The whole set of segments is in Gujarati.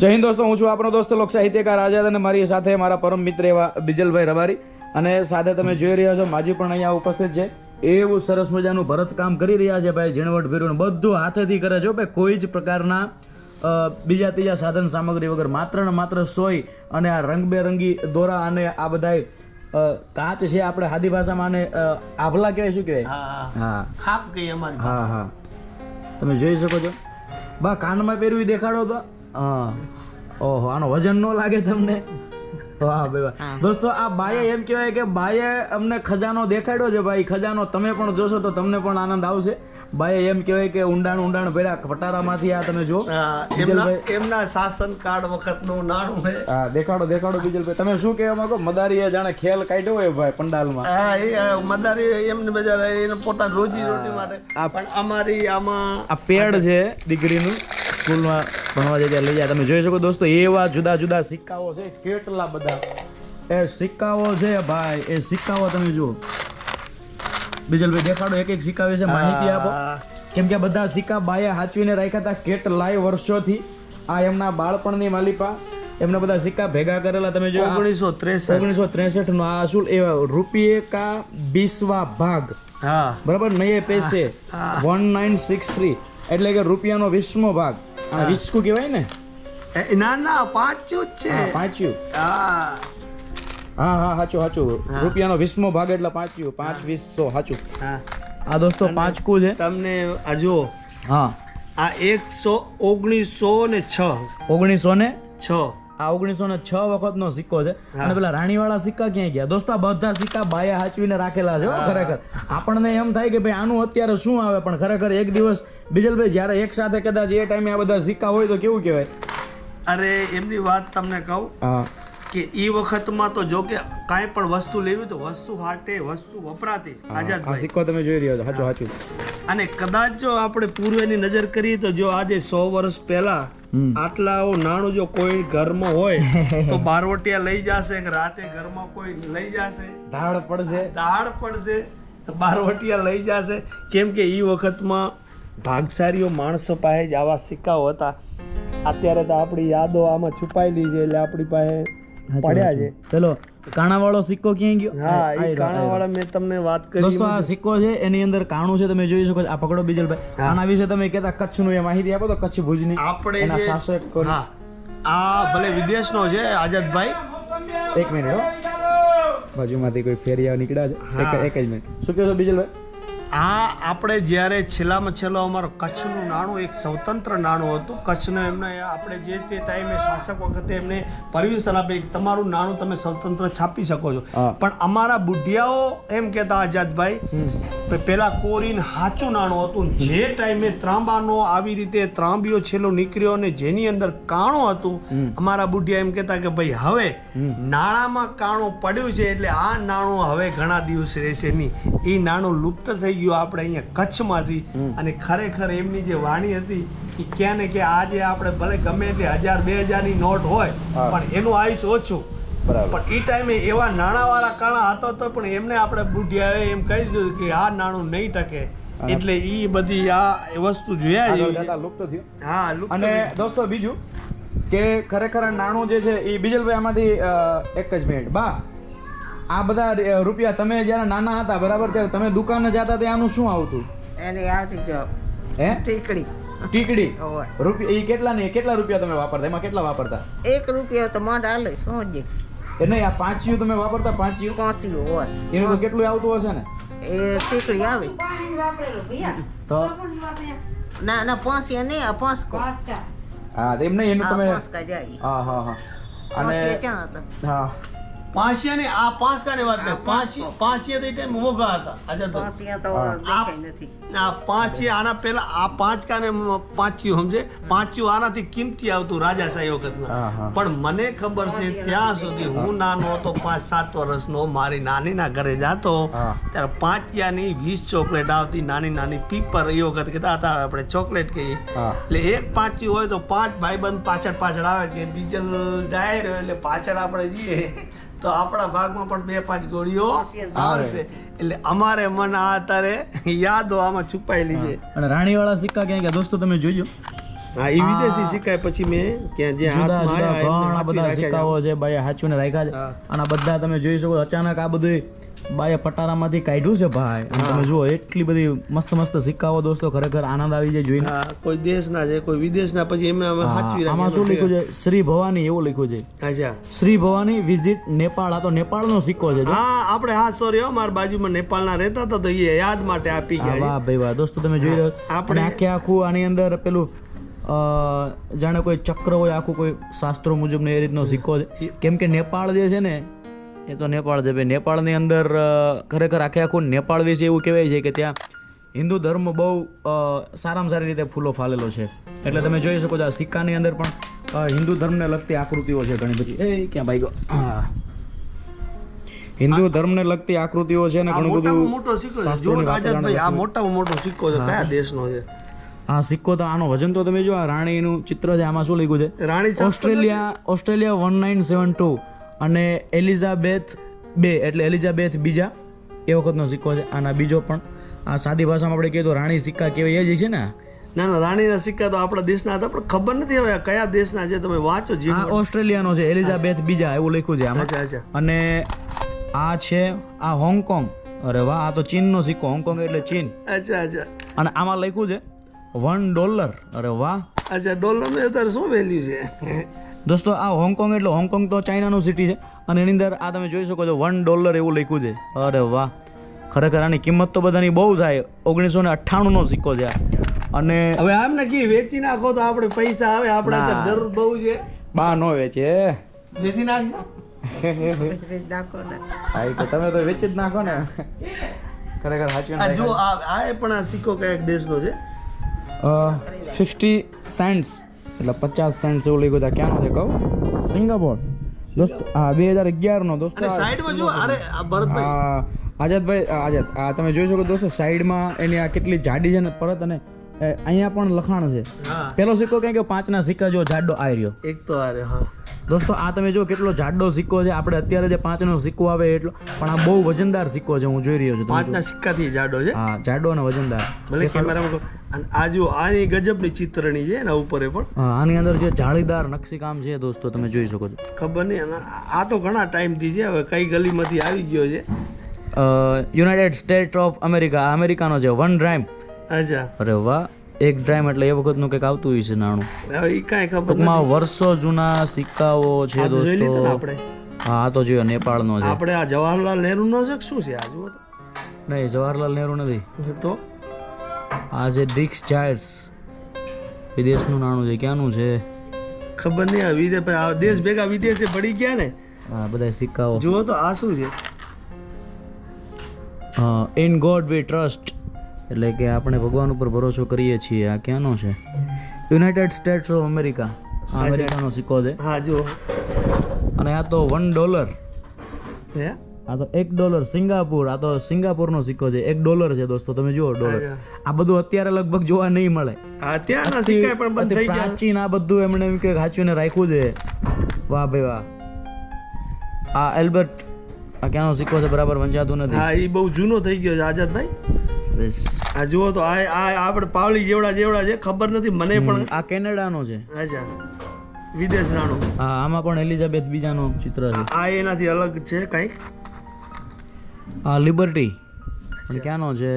જય હિન્દ દોસ્તો હું છું આપણો દોસ્ત લોક સાહિત્યકાર આઝાદ અને મારી સાથે મારા પરમ મિત્ર એવા બિજલભાઈ રબારી. અને સાથે તમે જોઈ રહ્યા છો માજી પણ અહીંયા ઉપસ્થિત છે. એવું સરસ મજાનું ભરતકામ કરી રહ્યા છે ભાઈ ઝીણવટ ભીરું બધું હાથેથી કરે છે ભાઈ કોઈ જ પ્રકારના બીજા ત્રીજા સાધન સામગ્રી વગર માત્ર ને માત્ર સોય અને આ રંગબેરંગી દોરા અને આ બધાય કાચ છે આપણે હાદી ભાષામાં આને આભલા કહેવાય શું કહેવાય? હા ખાપ અમારી હા હા. તમે જોઈ શકો છો. બા કાનમાં પહેરવી દેખાડો તો. હા. ઓહો આનો વજન ન લાગે તમને? વાહ ભાઈ વાહ. દોસ્તો આ ભાઈએ એમ કહેવાય કે ભાઈએ અમને ખજાનો દેખાડ્યો છે ભાઈ. ખજાનો તમે પણ જોશો તો તમને પણ આનંદ આવશે. બાએ એમ કહેવાય કે ઊંડાણ ઊંડાણ ભર્યા પટારામાંથી આ તમે જો એમના શાસન કાળ વખતનું નાણું છે. હા દેખાડો દેખાડો બીજલભાઈ. તમે શું કહેવા માંગો? મદારીએ જાણે ખેલ કાઢ્યો હોય ભાઈ પંડાલમાં. હા એ મદારી એમને બજાર એને પોતાની રોજી રોટી માટે. પણ અમારી આમાં આ પેડ છે દીકરીનું. સ્કૂલમાં ભણવા જાય ત્યાં લઈ જાય. તમે જોઈ શકો દોસ્તો એવા જુદા જુદા સિક્કાઓ છે. કેટલા બધા. એ સિક્કાઓ છે ભાઈ એ સિક્કાઓ તમે જુઓ. બીજલભાઈ દેખાડો એક એક સિક્કા વિશે માહિતી આપો. કેમ કે બધા સિક્કા બાએ હાચવીને રાખ્યા હતા કેટલાય વર્ષોથી. આ એમના બાળપણની માલિપા. એમના બધા સિક્કા ભેગા કરેલા તમે જો ઓગણીસો ત્રેસઠ. ઓગણીસો ત્રેસઠ નો આ શું એ રૂપિયે કા બીસવા ભાગ. હા. બરાબર? નયે પૈસે. One nine six three. એટલે કે રૂપિયાનો વીસમો ભાગ. આ વીસકું કહેવાય ને? એ, ના ના પાંચ્યું જ છે. પાંચ્યું હા. હા હા સાચું સાચું રૂપિયાનો વીસમો ભાગ એટલે પાંચ્યું પાંચ વીસો સાચું હા. આ દોસ્તો પાંચકું છે. તમને આ જુઓ. હા. આ એકસો ઓગણીસો ને છ. ઓગણીસો ને છ. આ ઓગણીસો ને છ વખતનો સિક્કો છે. અને પેલા રાણીવાળા સિક્કા ક્યાંય ગયા? દોસ્તો બધા સિક્કા બાયા હાચવીને રાખેલા છે ખરેખર. આપણને એમ થાય કે ભાઈ આનું અત્યારે શું આવે? પણ ખરેખર એક દિવસ બીજલભાઈ જ્યારે એક સાથે કદાચ એ ટાઈમે આ બધા સિક્કા હોય તો કેવું કહેવાય? અરે એમની વાત તમને કહું. હા. કે એ વખતમાં તો જો કે કાંઈ પણ વસ્તુ લેવી તો વસ્તુ હાટે વસ્તુ વપરાતી. આઝાદ સિક્કો તમે જોઈ રહ્યો છો સાચું સાચું. અને કદાચ જો આપણે પૂર્વેની નજર કરીએ તો જો આજે સો વર્ષ પહેલા. આટલા નાણું જો કોઈ ઘરમાં હોય તો બારવટિયા લઈ જશે કે રાતે ઘરમાં કોઈ લઈ જશે? ધાડ પડશે. દાળ પડશે. બારવટિયા લઈ જશે. કેમ કે એ વખતમાં ભાગસારીઓ માણસો પાસે જ આવા સિક્કાઓ હતા. અત્યારે તો આપણી યાદો આમાં છુપાયેલી છે એટલે આપણી પાસે પડ્યા છે. ચલો કાણાવાળો સિક્કો ક્યાંય ગયો? હા એ કાણા કાણાવાળા મેં તમને વાત કરી દોસ્તો આ સિક્કો છે એની અંદર કાણું છે તમે જોઈ શકો છો. આ પકડો બીજલભાઈ. આના વિશે તમે કહેતા કચ્છનું એ માહિતી આપો તો કચ્છ ભુજની. આપણે એના શાસક કોણ? હા આ ભલે વિદેશનો છે આઝાદભાઈ. એક મિનિટ હો. બાજુમાંથી કોઈ ફેરિયા નીકળ્યા છે. એક એક જ મિનિટ. શું કહેશો બીજલભાઈ? આ આપણે જ્યારે છેલ્લામાં છેલ્લો અમારું કચ્છનું નાણું એક સ્વતંત્ર નાણું હતું. કચ્છને એમને આપણે જે તે ટાઈમે શાસક વખતે એમને પરમિશન આપી તમારું નાણું તમે સ્વતંત્ર છાપી શકો છો. પણ અમારા બુઢિયાઓ એમ કહેતા આઝાદભાઈ પેલા કોરીન સાચું નાણું હતું. જે ટાઈમે ત્રાંબાનો આવી રીતે ત્રાંબીઓ છેલ્લો નીકળ્યો અને જેની અંદર કાણું હતું અમારા બુઢિયા એમ કહેતા કે ભાઈ હવે નાણામાં કાણું પડ્યું છે એટલે આ નાણું હવે ઘણા દિવસ રહેશે નહીં. એ નાણું લુપ્ત થઈ ગયું આપણે અહીંયા કચ્છમાંથી. અને ખરેખર એમની જે વાણી હતી એ ક્યાં ને ક્યાં આજે આપણે ભલે ગમે તે હજાર બે હજારની નોટ હોય પણ એનું આયુષ ઓછું. પણ એ ટાઈમે એવા નાણાવાળા કાણા હતો તો પણ એમને આપણે બુઢિયા એમ કહી દીધું કે આ નાણું નહીં ટકે. એટલે એ બધી આ વસ્તુ જોયા જેવી. લુપ્ત થયું. હા અને દોસ્તો બીજું કે ખરેખર આ નાણું જે છે એ બીજલભાઈ આમાંથી એક જ મિનિટ બા આ બધા રૂપિયા તમે જ્યારે નાના હતા બરાબર ત્યારે તમે દુકાને જતા ત્યાં આનું શું આવતું? એને આવતી જો હે? ટીકડી. ટીકડી? રૂપિયા એ કેટલા નહીં કેટલા રૂપિયા તમે વાપરતા? એમાં કેટલા વાપરતા? એક રૂપિયો તો મોઢ હાલે શું જે નહીં આ પાંચિયું તમે વાપરતા? પાંચિયું? પાંચિયું હોય. એનું તો કેટલું આવતું હશે ને? એ ટીકડી આવે. તો? ના ના પાંચિયા નહીં આ પાંચ હા એમ નહીં એનું તમે હા હા હા. અને હા. પાંચિયા ને આ પાંચ કાની વાત કરે. પાંચિયા પાંચિયા તો. એ ટાઈમ મોઘા હતા આઝાદભાઈ પાંચિયા તો દેખાય નથી. આ પાંચિયા આના પહેલા આ પાંચ કાને પાંચિયું સમજે? પાંચિયું આનાથી કિંમતી આવતું રાજાશાહી વખતમાં પણ મને ખબર છે ત્યાં સુધી હું. નાનો હતો પાંચ સાત વર્ષનો મારી નાનીના ઘરે જાતો. ત્યારે ત્યારે પાંચિયાની વીસ ચોકલેટ આવતી નાની નાની પીપર એ વખત કહેતા હતા આપણે ચોકલેટ કહીએ. એટલે એક પાંચી હોય તો પાંચ ભાઈબંધ પાછળ પાછળ આવે કે બીજલ જાય રહ્યો એટલે પાછળ આપણે જઈએ. તો આપણા ભાગમાં પણ બે પાંચ ગોળીઓ આવશે. એટલે અમારે મન આ અત્યારે યાદો આમાં છુપાયેલી છે. અને રાણીવાળા સિક્કા ક્યાં ગયા દોસ્તો તમે જોજો હા એ વિદેશી સિક્કા પછી મેં ક્યાં જે હાથમાં ઘણા બધા સિક્કાઓ છે. બાય હાચવીને રાખ્યા છે. અને બધા તમે જોઈ શકો અચાનક આ બધું બાય પટારામાંથી કાઢ્યું છે ભાઈ. તમે જુઓ એટલી બધી મસ્ત મસ્ત સિક્કાઓ દોસ્તો ખરેખર આનંદ આવી જાય જોઈને. કોઈ દેશના છે કોઈ વિદેશના પછી એમને અમે હા, હાચવી આમાં શું લખ્યું છે? શ્રી ભવાની એવું લખ્યું છે. અચ્છા. શ્રી ભવાની વિઝિટ નેપાળ. આ તો નેપાળનો સિક્કો છે. હા આપણે હા સોરી હો મારા બાજુમાં નેપાળના રહેતા હતા તો એ યાદ માટે આપી ગયા વાહ ભાઈ વાહ. દોસ્તો તમે જોઈ રહ્યો આપણે- આખે આખું આની અંદર પેલું જાણે કોઈ ચક્ર હોય આખું કોઈ શાસ્ત્રો મુજબનો એ રીતનો સિક્કો છે. કેમ કે નેપાળ જે છે ને એ તો નેપાળ છે. ભાઈ નેપાળની અંદર ખરેખર આખે આખું નેપાળ વિશે એવું કહેવાય છે કે ત્યાં હિન્દુ ધર્મ બહુ સારામાં સારી રીતે ફૂલો ફાલેલો છે. એટલે તમે જોઈ શકો છો આ સિક્કાની અંદર પણ હિન્દુ ધર્મને લગતી આકૃતિઓ છે ઘણી બધી. એ ક્યાં ભાઈ ગયો? હિન્દુ ધર્મને લગતી આકૃતિઓ છે ને ઘણું બધું મોટો સિક્કો છે. આ મોટામાં મોટો સિક્કો છે. કયા દેશનો છે? આ સિક્કો તો આનો વજન તો તમે જો આ રાણીનું ચિત્ર છે આમાં શું લખ્યું છે? રાણી Australia Australia one nine seven two અને એલિઝાબેથ બે એટલે એલિઝાબેથ બીજા એ વખતનો સિક્કો છે આના બીજો પણ. આ સાદી ભાષામાં આપણે કહીએ તો રાણી સિક્કા કહેવાય એ જ છે ને? ના ના રાણીના સિક્કા તો આપણા દેશના હતા પણ ખબર નથી હવે કયા દેશના છે તમે વાંચો જે આ ઓસ્ટ્રેલિયાનો છે એલિઝાબેથ બીજા એવું લખ્યું છે આમાં. અને આ છે આ હોંગકોંગ. અરે વાહ આ તો ચીનનો સિક્કો હોંગકોંગ એટલે ચીન. અચ્છા અચ્છા. અને આમાં લખ્યું છે વન ડોલર. અરે વાહ. અચ્છા ડોલરનું અત્યારે શું વેલ્યુ છે? દોસ્તો આ હોંગકોંગ એટલે હોંગકોંગ તો ચાઇનાનું સિટી છે અને એની અંદર આ તમે જોઈ શકો છો વન ડોલર એવું લખ્યું છે. અરે વાહ. ખરેખર આની કિંમત તો બધાની બહુ થાય ઓગણીસો ને અઠ્ઠાણુંનો સિક્કો છે અને હવે આમ ને કી વેચી નાખો તો આપણે પૈસા આવે આપણે જરૂર બહુ છે. બા નો વેચે. વેચી નાખો ને તમે તો વેચી જ નાખો ને. ખરેખર સાચું જો આ પણ આ સિક્કો કયા દેશનો છે. ફિફ્ટી સેન્ટ્સ એટલે પચાસ સેન્ટ્સ એવું લઈ હતા. ક્યાંનો છે કહું? સિંગાપોર. દોસ્તો હા બે હજાર અગિયારનો દોસ્તો. આઝાદભાઈ આઝાદ તમે જોઈ શકો દોસ્તો સાઈડમાં એની આ કેટલી જાડી છે ને પરત અને અહીંયા પણ લખાણ છે. પેલો સિક્કો કઈ કે પાંચના સિક્કા જો જાડો આવી રહ્યો. એક તો અરે હા. દોસ્તો આ તમે જો કેટલો જાડો સિક્કો છે. આપણે અત્યારે જે પાંચનો સિક્કો આવે એટલો પણ આ બહુ વજનદાર સિક્કો છે હું જોઈ રહ્યો છું. પાંચના સિક્કાથી જાડો છે. હા જાડો અને વજનદાર. ભલે કેમેરામાં આ જો આની ગજબની ચિત્રણી છે એના ઉપર પણ. આની અંદર જે જાળીદાર નકશીકામ છે દોસ્તો તમે જોઈ શકો છો. ખબર નહીં અને આ તો ઘણા ટાઈમથી છે હવે કઈ ગલીમાંથી આવી ગયો છે. યુનાઇટેડ સ્ટેટ ઓફ અમેરિકા અમેરિકાનો છે વન ડ્રાઈમ અચ્છા. અરે વાહ. એક ડ્રાઈમ એટલે એ વખતનું કંઈક આવતું હોય છે નાણું. એ કાંઈ ખબર ટૂંકમાં વર્ષો જૂના સિક્કાઓ છે દોસ્તો. હા આ તો જોયો નેપાળનો છે. આપણે આ જવાહરલાલ નહેરુ નો છે શું છે? આ જુઓ નહીં જવાહરલાલ નહેરુ નથી. તો? આ જે ડિક્સ ચાર્લ્સ વિદેશનું નાણું છે ક્યાંનું છે? ખબર નહીં આ વિદેશ આ દેશ ભેગા વિદેશે પડી ગયા ને. હા બધા સિક્કાઓ. જુઓ તો આ શું છે? ઇન ગોડ વી ટ્રસ્ટ એટલે કે આપણે ભગવાન ઉપર ભરોસો કરીએ છીએ. આ ક્યાંનો છે? યુનાઇટેડ સ્ટેટ્સ ઓફ અમેરિકા આ અમેરિકાનો સિક્કો છે. હા જો અને આ તો વન ડોલર હે? આ તો એક ડોલર સિંગાપુર. આ તો સિંગાપુરનો સિક્કો છે. એક ડોલર છે દોસ્તો તમે જુઓ ડોલર આ બધું અત્યારે લગભગ જોવા નહીં મળે. અત્યારના સિક્કા પણ બંધ થઈ ગયા. પ્રાચીન આ બધું એમણે એમ કે સાચવીને રાખ્યું છે. વાહ ભાઈ વાહ. આ એલ્બર્ટ આ ક્યાંનો સિક્કો છે? બરાબર વંચાતું નથી. હા એ બહુ જૂનો થઈ ગયો છે આઝાદભાઈ. બસ. આ જુઓ તો આ આ આપણે પાવલી જેવડા જેવડા છે ખબર નથી મને પણ આ કેનેડાનો છે. અચ્છા. વિદેશ નાનો હા આમાં પણ એલિઝાબેથ બીજાનો ચિત્ર છે. આ એનાથી અલગ છે કંઈક? આ લિબર્ટી અને ક્યાંનો છે?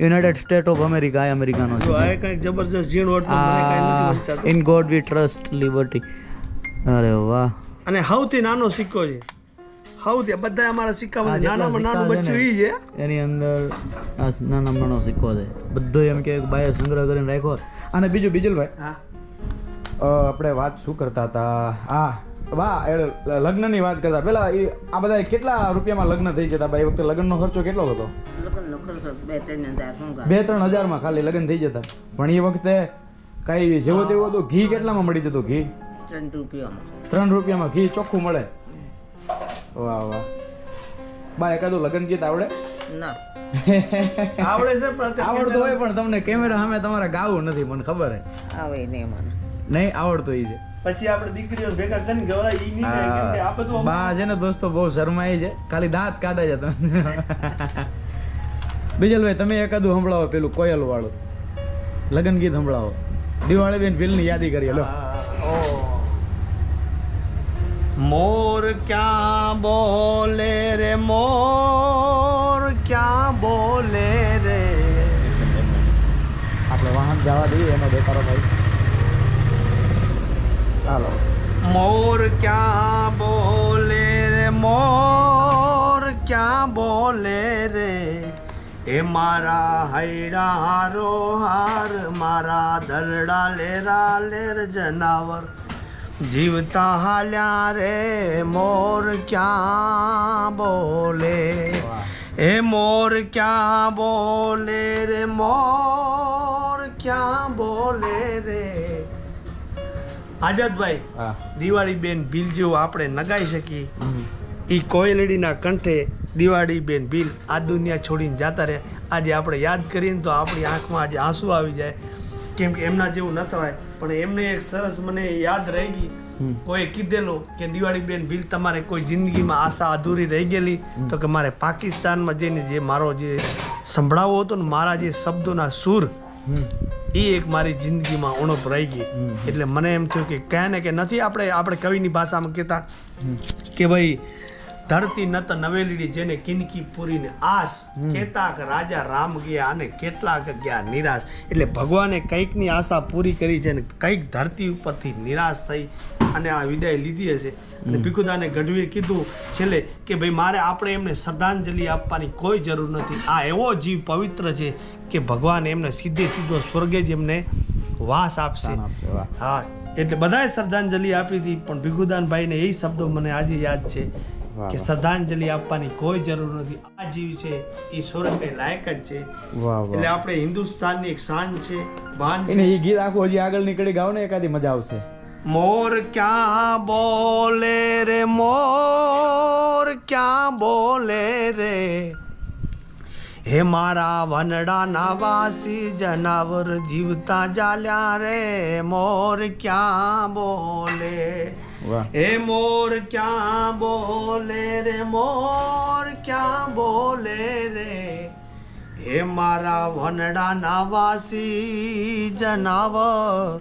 યુનાઇટેડ સ્ટેટ ઓફ અમેરિકા આ અમેરિકાનો છે. આ કંઈક જબરજસ્ત મને કાંઈ આ વંચાતું. In god we trust liberty અરે વાહ. અને સૌથી નાનો સિક્કો છે. સૌથી બધા અમારા સિક્કામાં નાનામાં નાનું બચ્ચું છે ઈ છે એની અંદર આ નાનામાં નાનો સિક્કો છે બધો એમ કે બાએ સંગ્રહ કરીને રાખ્યો અને બીજું બીજલભાઈ હા આપણે વાત શું કરતા હતા હા વાહ એ લગ્નની વાત કરતા પેલા એ આ બધા કેટલા રૂપિયામાં લગ્ન થઈ જતા ભાઈ વખતે લગ્નનો ખર્ચો કેટલો હતો બે ત્રણ હજાર શું ગાય બે ત્રણ હજારમાં ખાલી લગ્ન થઈ જતા પણ એ વખતે કઈ જેવો તેવું હતું ઘી કેટલામાં મળી જતું ઘી ત્રણ રૂપિયામાં ત્રણ રૂપિયામાં ઘી ચોખ્ખું મળે વાહ વાહ. બા એકાદું લગ્ન ગીત આવડે? ના. આવડે છે આવડતું હોય પણ તમને કેમેરા સામે તમારે ગાવું નથી મને ખબર હે. આવે નહીં મને. નહીં આવડતું ઈ છે પછી આપણે દીકરીઓ ભેગા કરીને ગવરાય ઈ નહીં કેમ કે આ બધું બા છે ને દોસ્તો બહુ શરમાય છે ખાલી દાંત કાઢે છે તમે. બીજલભાઈ તમે એકાદું સંભળાવો પેલું કોયલ વાળું લગ્ન ગીત સંભળાવો. દિવાળી બેન ફિલ્મની યાદી કરી લો. ઓ. મોર ક્યાં બોલે રે મોર ક્યાં બોલે રે આપણે વાહન જવા દઈએ એનો દેખાડો ભાઈ ચાલો મોર ક્યાં બોલે રે મોર ક્યાં બોલે રે એ મારા હૈડા હારો હાર મારા દરડા લેરા લેર જનાવર જીવતા હાલ્યા રે મોર ક્યાં બોલે? એ મોર ક્યાં બોલે રે? મોર ક્યાં બોલે રે? આઝાદભાઈ દિવાળી બેન ભીલ જેવું આપણે નગાઈ શકીએ. એ કોયલડીના કંઠે દિવાળી બેન ભીલ આ દુનિયા છોડીને જતા રહે. આજે આપણે યાદ કરીને તો આપણી આંખમાં આજે આંસુ આવી જાય. કેમ કે એમના જેવું ન થવાય. પણ એમને એક સરસ મને યાદ રહી. ગઈ કોઈ કીધેલું કે દિવાળી બેન ભીલ તમારે કોઈ જિંદગીમાં આશા અધૂરી રહી ગયેલી તો કે મારે પાકિસ્તાનમાં જઈને જે મારો જે સંભળાવો હતો ને મારા જે શબ્દોના સૂર એ એક મારી જિંદગીમાં ઉણપ રહી ગઈ. એટલે મને એમ થયું કે ક્યાં ને કે નથી આપણે આપણે કવિની ભાષામાં કહેતા કે ભાઈ ધરતી નત નવેલીડી જેને કિનકી પૂરીને આસ. કેતાક રાજા રામ ગયા અને કેટલાક ગયા નિરાશ. એટલે ભગવાને કંઈકની આશા પૂરી કરી છે અને કંઈક ધરતી ઉપરથી નિરાશ થઈ અને આ વિદાય લીધી હશે. અને ભીખુદાને ગઢવીએ કીધું છેલ્લે કે ભાઈ મારે આપણે એમને શ્રદ્ધાંજલિ આપવાની કોઈ જરૂર નથી. આ એવો જીવ પવિત્ર છે કે ભગવાન એમને સીધે સીધો સ્વર્ગે જ એમને વાસ આપશે. હા એટલે બધાએ શ્રદ્ધાંજલિ આપી હતી પણ ભીખુદાનભાઈને એ શબ્દો મને આજે યાદ છે. કે શ્રદ્ધાંજલિ આપવાની કોઈ જરૂર નથી. આ જીવ છે એ સ્વર્ગને લાયક જ છે. એટલે આપણે હિન્દુસ્તાનની એક શાન છે ભાન છે. એ ગીત આખું હજી આગળ નીકળી ગાવ ને એકાદી મજા આવશે. મોર ક્યાં બોલે રે મોર ક્યાં બોલે રે? હે મારા વનડાના વાસી જનાવર જીવતા જાલ્યા રે મોર ક્યાં બોલે? વાહ હે મોર ક્યાં બોલે રે મોર ક્યાં બોલે રે હે મારા વનડાના વાસી જનાવર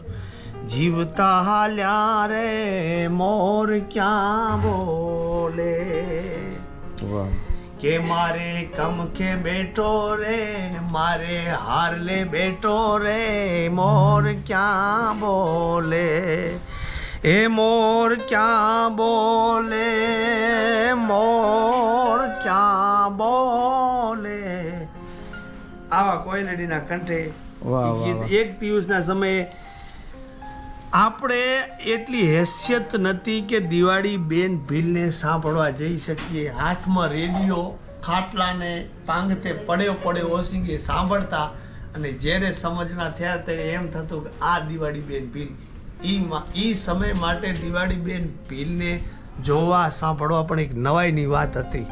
જીવતા હાલ્યા રે મોર ક્યાં બોલે વાહ કે મારે કમખે બેઠો રે મારે હારલે બેઠો રે મોર ક્યાં બોલે એ મોર ક્યાં બોલે? મોર ક્યાં બોલે? આવા કોયલડીના કંઠે. એક દિવસના સમયે આપણે એટલી હેસિયત નથી કે દિવાળી બેન ભીલને સાંભળવા જઈ શકીએ. હાથમાં રેડિયો ખાટલાને પાંગતે પડ્યો પડ્યો ઓસીંગે સાંભળતા અને જ્યારે સમજના થયા ત્યારે એમ થતું કે આ દિવાળી બેન ભીલ ઈ એ સમય માટે દિવાળી બેન ભીલને જોવા સાંભળવા પણ એક નવાઈની વાત હતી.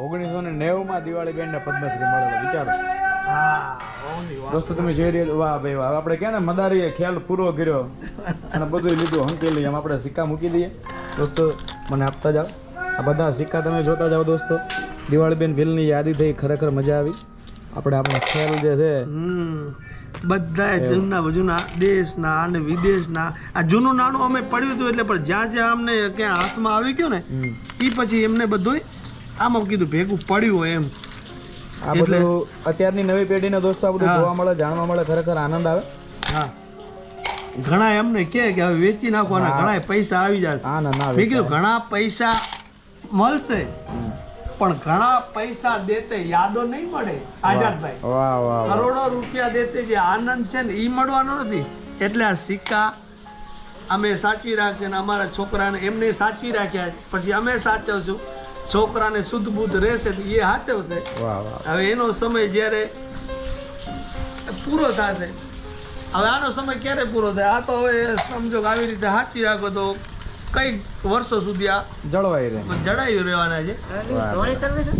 ઓગણીસો ને નેવું માં દિવાળી બેન ને પદ્મશ્રી મળેલો વિચારો દોસ્તો તમે જોઈ રહ્યા વાહ ભાઈ વાહ. આપણે ક્યાં ને મદારીએ ખ્યાલ પૂરો કર્યો અને બધું લીધું હંકેલી એમ આપણે સિક્કા મૂકી દઈએ. દોસ્તો મને આપતા જાઓ. આ બધા સિક્કા તમે જોતા જાઓ દોસ્તો. દિવાળીબેન ભીલની યાદી થઈ ખરેખર મજા આવી. આપણે આપણો ખેલ જે છે બધા જૂના જૂના દેશના અને વિદેશના. આ જૂનું નાણું અમે પડ્યું હતું એટલે પણ જ્યાં જ્યાં અમને ક્યાં હાથમાં આવી ગયું ને એ પછી એમને બધું આમ કીધું ભેગું પડ્યું હોય એમ. આ બધું અત્યારની નવી પેઢીને દોસ્તો આ બધું જોવા મળે જાણવા મળે ખરેખર આનંદ આવે. હા. ઘણા એમને કે કે હવે વેચી નાખવાના ઘણા પૈસા આવી જશે. ના મેં કીધું ઘણા પૈસા મળશે. પણ ઘણા પૈસા દેતે યાદો નહીં મળે આઝાદભાઈ. વાહ વાહ વાહ. કરોડો રૂપિયા દેતે જે આનંદ છે ને એ મળવાનો નથી. એટલે આ સિક્કા અમે સાચવી રાખશે ને અમારા છોકરાને એમને સાચવી રાખ્યા. પછી અમે સાચવશું. છોકરાને શુદ્ધ બુદ્ધ રહેશે તો એ સાચવશે. હવે એનો સમય જ્યારે પૂરો થશે હવે આનો સમય ક્યારે પૂરો થાય? આ તો હવે સમજો આવી રીતે સાચવી રાખો તો કઈ વર્ષો સુધી આ જળવાઈ રહે. જળાયું રહેવાના છે. છે?